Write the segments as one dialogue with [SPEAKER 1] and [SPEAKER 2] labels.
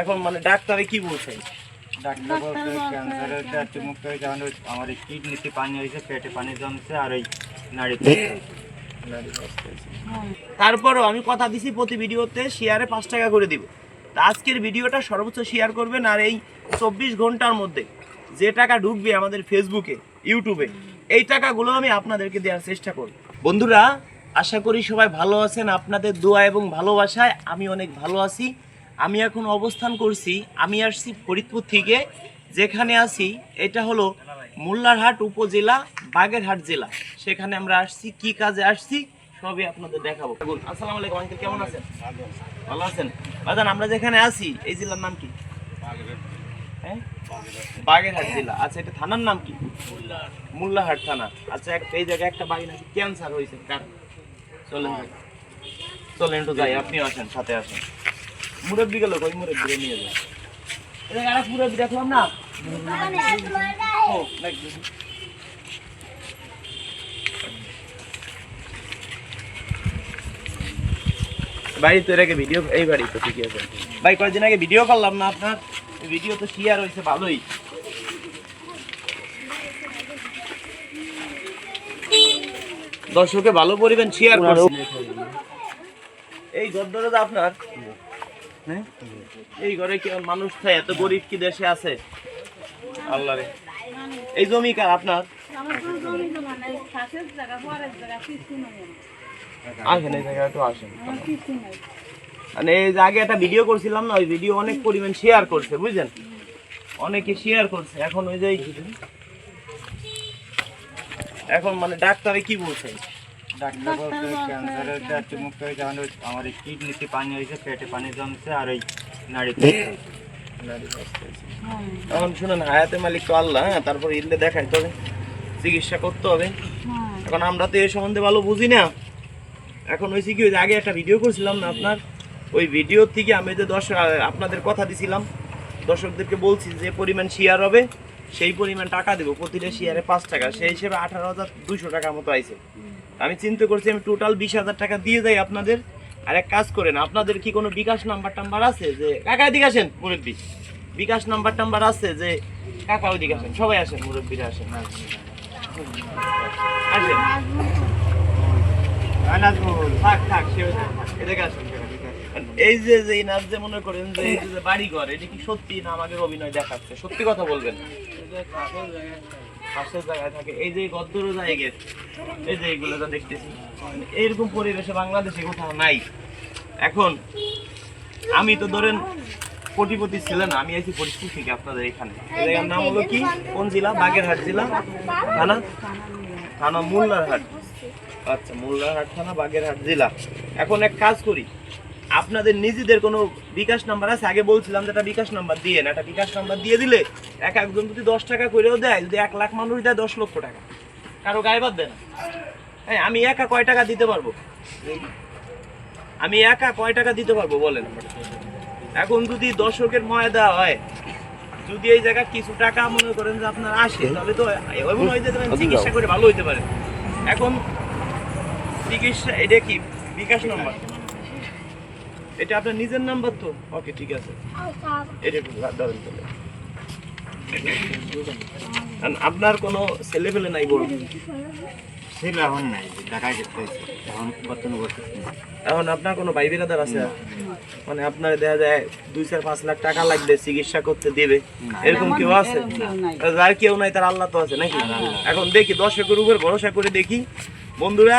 [SPEAKER 1] এখন মানে ডাক্তারে কি বলছে
[SPEAKER 2] ডাক্তার বলছে ক্যান্সারের চারটি মুখ থেকে যেমন আমার এই কিডনিতে পানি হয়েছে পেটে পানি জমছে আর ওই নাড়িতে
[SPEAKER 1] তারপরও আমি কথা দিছি প্রতি ভিডিওতে শেয়ারে পাঁচ টাকা করে দিব। তা আজকের ভিডিওটা সর্বোচ্চ শেয়ার করবেন আর এই চব্বিশ ঘণ্টার মধ্যে যে টাকা ঢুকবে আমাদের ফেসবুকে ইউটিউবে এই টাকাগুলো আমি আপনাদেরকে দেওয়ার চেষ্টা করব। বন্ধুরা আশা করি সবাই ভালো আছেন আপনাদের দোয়া এবং ভালোবাসায় আমি অনেক ভালো আছি। আমি এখন অবস্থান করছি, আমি আসছি ফরিদপুর থেকে, যেখানে আছি, এটা হলো মোল্লারহাট উপজেলা, বাগেরহাট জেলা। সেখানে আমরা আসছি, কি কাজে আসছি, সবই আপনাদের দেখাবো। আসসালামু আলাইকুম, আঙ্কেল, কেমন আছেন? ভালো আছেন? বাজান আমরা যেখানে আছি, এই জেলার নাম কি? হ্যাঁ? বাগেরহাট জেলা। আচ্ছা এটা থানার নাম কি? মোল্লাহাট থানা। আচ্ছা এই জায়গায় একটা বাড়ি নাকি? ক্যান্সার হয়েছে কার চলেন। চলেন একটু যাই, আপনিও আসেন, সাথে আসেন। মুরব্বি গেল কই মুরব্বি নিয়ে যান এটা আরেক মুরব্বি দেখলাম না? ও দেখি। বাড়ি তো আগে ভিডিও এই বাড়ি তো ঠিকই আছে। ভাই কয়েকদিন আগে ভিডিও করলাম না আপনার? ভিডিও তো শেয়ার হয়েছে ভালোই। দর্শকে ভালো পরিবেন শেয়ার করছেন এই গদ্দরটা আপনার। এই ঘরে কি মানুষ থাকে? এত গরিব কি দেশে আছে? আল্লাহ রে। এই জমি কার আপনার? আসেন এই জায়গায় একটু আসেন। মানে এই যে আগে একটা ভিডিও করছিলাম না ওই ভিডিও অনেক পরিমাণ শেয়ার করছে বুঝলেন অনেকে শেয়ার করছে। এখন ওই যে এখন মানে ডাক্তারে কি বলছে?
[SPEAKER 2] ডাক্তার বলছে আমার এই কিডনিতে পানি হয়েছে পেটে পানি জমছে আর ওই নাড়িতে
[SPEAKER 1] এখন শুনেন হায়াতে মালিক তো আল্লাহ হ্যাঁ তারপর ইল্লে দেখাইতে হবে চিকিৎসা করতে হবে। এখন আমরা তো এই সম্বন্ধে ভালো বুঝি না। এখন কি ওই যে আগে একটা ভিডিও করছিলাম না আপনার? ওই ভিডিও থেকে আমি যে দর্শক আপনাদের কথা দিছিলাম দর্শকদেরকে বলছি যে পরিমাণ শেয়ার হবে সেই পরিমাণ টাকা দেবো প্রতিটা শেয়ারে পাঁচ টাকা। সেই হিসেবে আঠারো হাজার দুশো টাকার মতো আইছে। আমি চিন্তা করছি আমি টোটাল বিশ হাজার টাকা দিয়ে যাই আপনাদের। আর এক কাজ করেন আপনাদের কি কোনো বিকাশ নাম্বার টাম্বার আছে যে কাকা এদিকে আসেন মুরব্বী? বিকাশ নাম্বার টাম্বার আছে যে কাকা ওইদিকে আসেন সবাই আসেন মুরব্বীরা আসেন আসেন। থাক থাক সে এদিকে আসেন এই যে যে নাচ যে মনে করেন যে এই যে বাড়ি ঘর এটা কি সত্যি না আমাদের অভিনয় দেখাচ্ছে? সত্যি কথা বলবেন পাশের জায়গায় থাকে। এই যে গদ্দর জায়গায় এই যে এইগুলো যা দেখতেছি। এইরকম পরিবেশে বাংলাদেশে কোথাও নাই। এখন, আমি তো ধরেন কোটিপতি ছিলেন আমি আছি পরিস্থিতি থেকে আপনাদের এখানে। জায়গার নাম হলো কি? কোন জেলা? বাগেরহাট জেলা? থানা? থানা, মোল্লারহাট। আচ্ছা মোল্লারহাট থানা, বাগেরহাট জেলা। এখন এক কাজ করি। আপনাদের নিজেদের কোনো বিকাশ নাম্বার আছে? আগে বলছিলাম যে একটা বিকাশ নাম্বার দিয়ে না একটা বিকাশ নাম্বার দিয়ে দিলে এক একজন যদি দশ টাকা করেও দেয় যদি এক লাখ মানুষ দেয় দশ লক্ষ টাকা। কারও গায়ে বাদ দেয় না। হ্যাঁ আমি একা কয় টাকা দিতে পারব? আমি একা কয় টাকা দিতে পারব বলেন? এখন যদি দর্শকের ময়দা হয় যদি এই জায়গায় কিছু টাকা মনে করেন যে আপনার আসে তাহলে তো এমন হয় যে ধরেন চিকিৎসা করে ভালো হইতে পারে। এখন চিকিৎসা এটা কি? বিকাশ নাম্বার। এটা আপনার নিজের নাম্বার তো? ওকে ঠিক আছে। এটা একটু ধরেন তাহলে আপনার কোনো ছেলে ফেলে নাই বড়?
[SPEAKER 2] ছিল এখন নাই ঢাকায় যেতে এখন বর্তমানে বসতেছি
[SPEAKER 1] এখন আপনার কোনো ভাই বিরাদার আছে? মানে আপনার দেখা যায় দুই চার পাঁচ লাখ টাকা লাগবে চিকিৎসা করতে দেবে। এরকম কেউ আছে? যার কেউ নাই তার আল্লাহ তো আছে নাকি? এখন দেখি দর্শকের উপর ভরসা করে দেখি। বন্ধুরা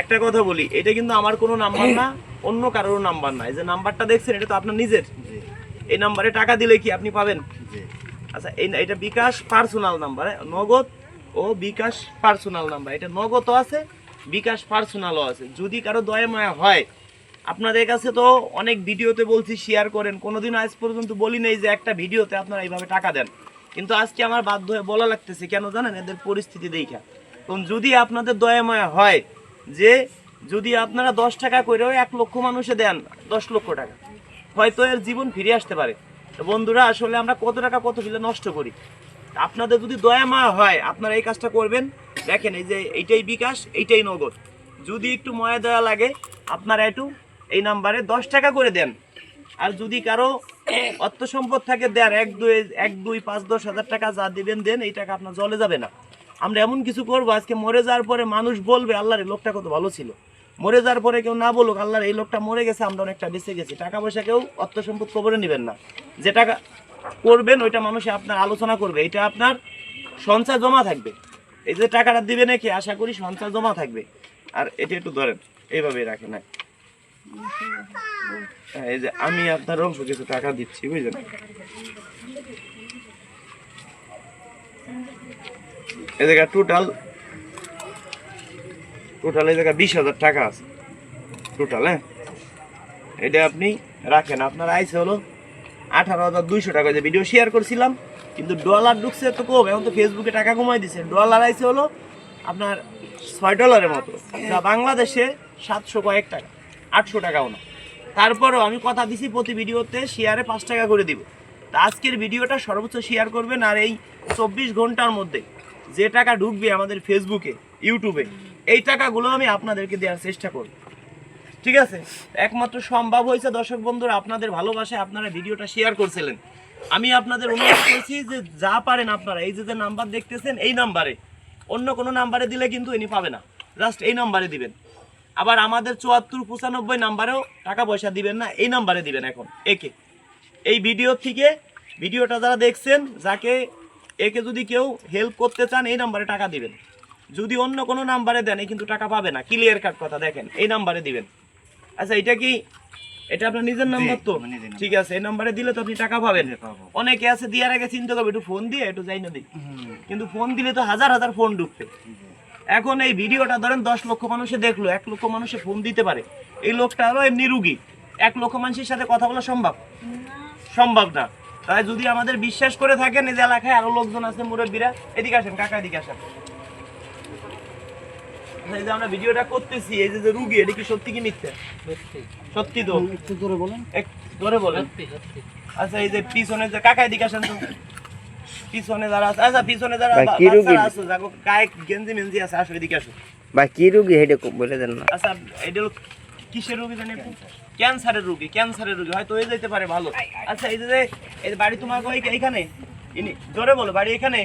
[SPEAKER 1] একটা কথা বলি এটা কিন্তু আমার কোনো নাম্বার না অন্য কারোর নাম্বার না। এই যে নাম্বারটা দেখছেন এটা তো আপনার নিজের। এই নাম্বারে টাকা দিলে কি আপনি পাবেন? আচ্ছা এই এটা বিকাশ পার্সোনাল নাম্বার নগদ ও বিকাশ পার্সোনাল নাম্বার। এটা নগদও আছে বিকাশ পার্সোনালও আছে। যদি কারও দয়া মায়া হয় আপনাদের কাছে তো অনেক ভিডিওতে বলছি শেয়ার করেন। কোনোদিন আজ পর্যন্ত বলি নেই যে একটা ভিডিওতে আপনারা এইভাবে টাকা দেন। কিন্তু আজকে আমার বাধ্য হয়ে বলা লাগতেছে কেন জানেন? এদের পরিস্থিতি দেখা কারণ যদি আপনাদের দয়া মায়া হয় যে যদি আপনারা দশ টাকা করেও এক লক্ষ মানুষে দেন, দশ লক্ষ টাকা, হয়তো এর জীবন ফিরে আসতে পারে। বন্ধুরা, আসলে আমরা কত টাকা, কত ফিলে নষ্ট করি? আপনাদের যদি দয়া মায়া হয়, আপনারা এই কাজটা করবেন। দেখেন, এই যে এইটাই বিকাশ, এইটাই নগদ। যদি একটু ময়া দয়া লাগে, আপনারা একটু এই নাম্বারে দশ টাকা করে দেন। আর যদি কারও অর্থ সম্পদ থাকে দেয়ার এক দুই এক দুই, পাঁচ, দশ হাজার টাকা যা দেবেন, দেন। এই টাকা আপনার জলে যাবে না। আমরা এমন কিছু করব, আজকে মরে যাওয়ার পরে মানুষ বলবে, আল্লাহর এই লোকটা কত ভালো ছিল। মরে যাওয়ার পরে কেউ না বলুক, আল্লাহর এই লোকটা মরে গেছে, আমরা অনেকটা বেঁচে গেছি। টাকা পয়সা কেউ অর্থ সম্পদ কবরে নেবেন না। যে টাকা করবেন, ওইটা মানুষে আপনার আলোচনা করবে। এটা আপনার সঞ্চয় জমা থাকবে। এই যে টাকাটা দিবে নাকি আশা করি সঞ্চয় জমা থাকবে। আর এটা একটু ধরেন এইভাবে রাখেন হ্যাঁ। এই যে আমি আপনার অংশ কিছু টাকা দিচ্ছি, বুঝলেন? এই জায়গা টোটাল টোটাল এই জায়গা বিশ হাজার টাকা আছে। টোটাল হ্যাঁ? এটা আপনি রাখেন। আপনার আইসে হলো আঠারো হাজার দুইশো টাকা। যে ভিডিও শেয়ার করছিলাম, কিন্তু ডলার ঢুকছে তো কম। এখন তো ফেসবুকে টাকা কমাই দিছে। ডলার আইসে হলো আপনার ছয় ডলারের মতো। যা বাংলাদেশে সাতশো কয়েক টাকা, আটশো টাকাও না। তারপরেও আমি কথা দিছি প্রতি ভিডিওতে শেয়ারে পাঁচ টাকা করে দিব। তা আজকের ভিডিওটা সর্বোচ্চ শেয়ার করবেন আর এই চব্বিশ ঘণ্টার মধ্যে যে টাকা ঢুকবে আমাদের ফেসবুকে ইউটিউবে এই টাকাগুলো আমি আপনাদেরকে দেওয়ার চেষ্টা করব। ঠিক আছে? একমাত্র সম্ভব হয়েছে, দর্শক বন্ধুরা, আপনাদের ভালোবাসায় আপনারা ভিডিওটা শেয়ার করছিলেন। আমি আপনাদের অনুরোধ করছি যে যা পারেন আপনারা, এই যে যে নাম্বার দেখতেছেন, এই নাম্বারে অন্য কোনো নাম্বারে দিলে কিন্তু ইনি পাবে না। জাস্ট এই নাম্বারে দিবেন। আবার আমাদের চুয়াত্তর পঁচানব্বই নাম্বারেও টাকা পয়সা দিবেন না, এই নাম্বারে দিবেন এখন। একে। এই ভিডিও থেকে ভিডিওটা যারা দেখছেন, যাকে একে যদি কেউ হেল্প করতে চান এই নাম্বারে টাকা দিবেন। যদি অন্য কোনো নাম্বারে দেন এই কিন্তু টাকা পাবে না। ক্লিয়ার কাট কথা দেখেন এই নাম্বারে দিবেন। আচ্ছা এটা কি? এটা আপনার নিজের নাম্বার তো। ঠিক আছে এই নাম্বারে দিলে তো আপনি টাকা পাবেন। অনেকে আছে দেওয়ার আগে চিন্তা করবে একটু ফোন দিয়ে একটু যাই না দিই কিন্তু ফোন দিলে তো হাজার হাজার ফোন ঢুকবে। এখন এই ভিডিওটা ধরেন দশ লক্ষ মানুষে দেখল এক লক্ষ মানুষে ফোন দিতে পারে। এই লোকটা আরও এমনি রুগী। এক লক্ষ মানুষের সাথে কথা বলা সম্ভব? সম্ভব না। তাই যদি আমাদের বিশ্বাস করে থাকেন এই যে এলাকায় আরও লোকজন আছে মুরব্বীরা এদিকে আসেন কাকা এদিকে আসেন। এই যে আমরা ভিডিওটা করতেছি এই যে যে রুগী এটা কি সত্যি কি মিথ্যা? সত্যি। তো?
[SPEAKER 3] একটু জোরে বলেন।
[SPEAKER 1] এক ধরে বলেন। আচ্ছা এই যে পিছনে যে কাকা এদিকে আসেন তো। পিছনে যারা আছে আচ্ছা পিছনে যারা? বাচ্চারা আছে গায়ে গেঞ্জি মেঞ্জি আছে আসো এদিকে আসো।
[SPEAKER 4] ভাই কি রুগী? হেডে বলে দেন না।
[SPEAKER 1] আচ্ছা এটা কিসের রোগী জানি? ক্যান্সারের রোগী ক্যান্সারের রোগী হয়তো হয়ে যেতে পারে ভালো। আচ্ছা এই যে এই বাড়ি তোমার কই এইখানে? ইনি জোরে বলো বাড়ি এখানে?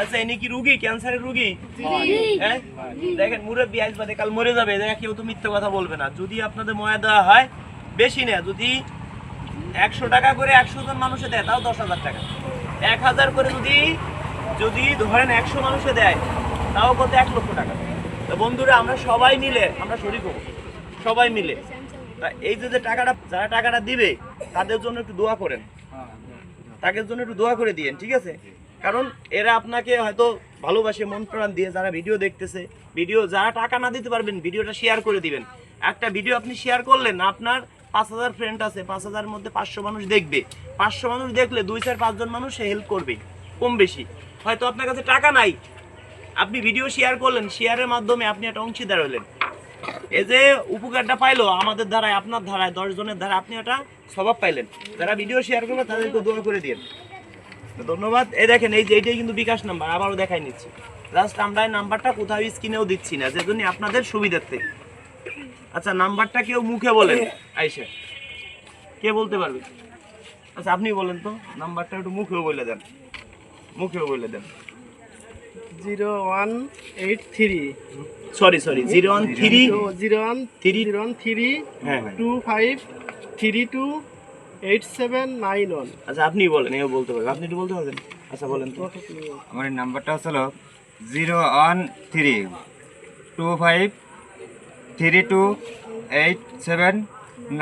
[SPEAKER 1] আচ্ছা ইনি কি রুগী ক্যান্সারের রুগী? হ্যাঁ দেখেন মুরব্বী আজ বাদে কাল মরে যাবে দেখে কেউ তো মিথ্যে কথা বলবে না। যদি আপনাদের ময়া দেওয়া হয় বেশি না যদি একশো টাকা করে একশো জন মানুষে দেয় তাও দশ হাজার টাকা। এক হাজার করে যদি যদি ধরেন একশো মানুষে দেয় তাও কত? এক লক্ষ টাকা। তো বন্ধুরা আমরা সবাই মিলে আমরা শরিক হব। সবাই মিলে। তা এই যে টাকাটা, যারা টাকাটা দিবে, তাদের জন্য একটু দোয়া করেন। তাদের জন্য একটু দোয়া করে দিয়েন, ঠিক আছে? কারণ এরা আপনাকে হয়তো ভালোবাসে, মন প্রাণ দিয়ে যারা ভিডিও দেখতেছে, ভিডিও যারা টাকা না দিতে পারবেন, ভিডিওটা শেয়ার করে দিবেন। একটা ভিডিও আপনি শেয়ার করলেন, আপনার পাঁচ হাজার ফ্রেন্ড আছে, পাঁচ হাজার মধ্যে পাঁচশো মানুষ দেখবে। পাঁচশো মানুষ দেখলে দুই চার পাঁচজন মানুষ সে হেল্প করবে, কম বেশি। হয়তো আপনার কাছে টাকা নাই, আপনি ভিডিও শেয়ার করলেন শেয়ারের মাধ্যমে আপনি একটা অংশীদার হলেন। এই যে উপকারটা পাইলো, আমাদের ধারায়, আপনার ধারায়, দশ জনের ধারায় আপনি একটা স্বভাব পাইলেন। যারা ভিডিও শেয়ার করবে, তাদেরকে দোয়া করে দিন ধন্যবাদ। এই দেখেন, এই যে, এইটাই কিন্তু বিকাশ নাম্বার আবারও দেখাই নিচ্ছি। লাস্ট আমরা এই নাম্বারটা কোথাও স্ক্রিনেও দিচ্ছি না, যেজন্য আপনাদের সুবিধার্থে। আচ্ছা নাম্বারটা কেউ মুখে বলেন আইসা কে বলতে পারবে? আচ্ছা আপনি বলেন তো নাম্বারটা একটু মুখেও বলে দেন। মুখেও বলে দেন।
[SPEAKER 3] Zero one eight three.
[SPEAKER 1] Sorry sorry zero one three
[SPEAKER 3] zero one
[SPEAKER 1] three
[SPEAKER 3] zero one three
[SPEAKER 1] হ্যাঁ
[SPEAKER 3] two five three two eight seven nine one.
[SPEAKER 1] আচ্ছা আপনি বলেন এও বলতে পারবেন আপনি একটু বলতে পারবেন। আচ্ছা বলেন তো।
[SPEAKER 2] আমার নাম্বারটা হচ্ছিল zero one three two five three two eight seven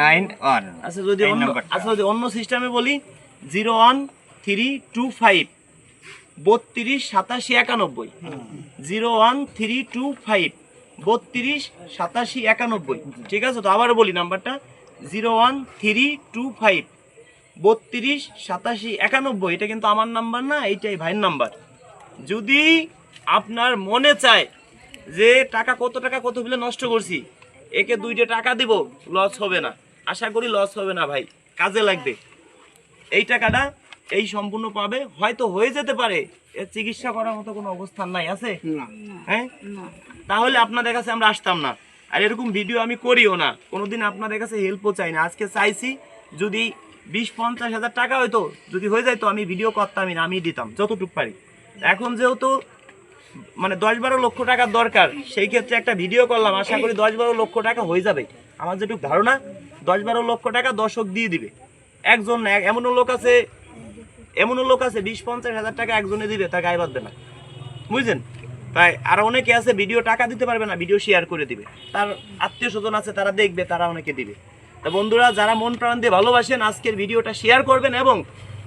[SPEAKER 2] nine one.
[SPEAKER 1] আচ্ছা যদি আচ্ছা যদি অন্য সিস্টেমে বলি zero one three two five বত্রিশ, সাতাশি, একানব্বই। Zero one, three, two, five. বত্রিশ, সাতাশি, একানব্বই। ঠিক আছে? তো আবারও বলি নাম্বারটা। Zero one, three, two, five. বত্রিশ, সাতাশি, একানব্বই। এটা কিন্তু আমার নাম্বার না, এইটাই ভাইয়ের নাম্বার। যদি আপনার মনে চায় যে টাকা কত টাকা কত বিলে নষ্ট করছি, একে দুইটা টাকা দিব, লস হবে না। আশা করি লস হবে না ভাই। কাজে লাগবে। এই টাকাটা এই সম্পূর্ণ পাবে। হয়তো হয়ে যেতে পারে। এর চিকিৎসা করার মতো কোনো অবস্থান নাই আছে? হ্যাঁ? তাহলে আপনাদের কাছে আমরা আসতাম না। আর এরকম ভিডিও আমি করিও না। কোনোদিন আপনাদের কাছে হেল্পও চাই না। আজকে চাইছি যদি বিশ পঞ্চাশ হাজার টাকা হয়তো যদি হয়ে যায় তো আমি ভিডিও করতামই না আমি দিতাম যতটুকু পারি। এখন যেহেতু মানে দশ বারো লক্ষ টাকার দরকার সেই ক্ষেত্রে একটা ভিডিও করলাম। আশা করি দশ বারো লক্ষ টাকা হয়ে যাবে। আমার যেটুকু ধারণা দশ বারো লক্ষ টাকা দর্শক দিয়ে দিবে। একজন এমনও লোক আছে এমনও লোক আছে, বিশ পঞ্চাশ হাজার টাকা একজনে দিবে তা গায়ে বাঁধবে না। বুঝলেন তাই আর অনেকে আছে ভিডিও টাকা দিতে পারবে না ভিডিও শেয়ার করে দিবে। তার আত্মীয় স্বজন আছে, তারা দেখবে, তারা অনেকে দিবে। তা বন্ধুরা, যারা মন প্রাণ দিয়ে ভালোবাসেন, আজকের ভিডিওটা শেয়ার করবেন এবং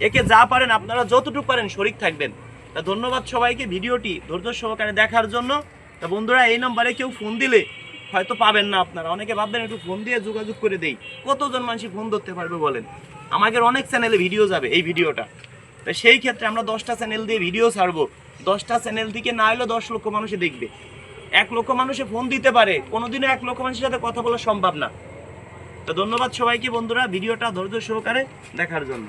[SPEAKER 1] একে যা পারেন, আপনারা যতটুকু পারেন, শরিক থাকবেন। তা ধন্যবাদ সবাইকে ভিডিওটি ধৈর্য সহকারে দেখার জন্য। তা বন্ধুরা, এই নম্বরে কেউ ফোন দিলে হয়তো পাবেন না আপনারা। অনেকে ভাববেন, একটু ফোন দিয়ে যোগাযোগ করে দেই। কতজন মানুষ ফোন ধরতে পারবে বলেন? আমাদের অনেক চ্যানেলে ভিডিও যাবে এই ভিডিওটা তো সেই ক্ষেত্রে আমরা দশটা চ্যানেল দিয়ে ভিডিও ছাড়বো। দশটা চ্যানেল থেকে না এলেও দশ লক্ষ মানুষে দেখবে। এক লক্ষ মানুষে ফোন দিতে পারে, কোনোদিনও এক লক্ষ মানুষের সাথে কথা বলা সম্ভব না। তো ধন্যবাদ সবাইকে বন্ধুরা, ভিডিওটা ধৈর্য সহকারে দেখার জন্য।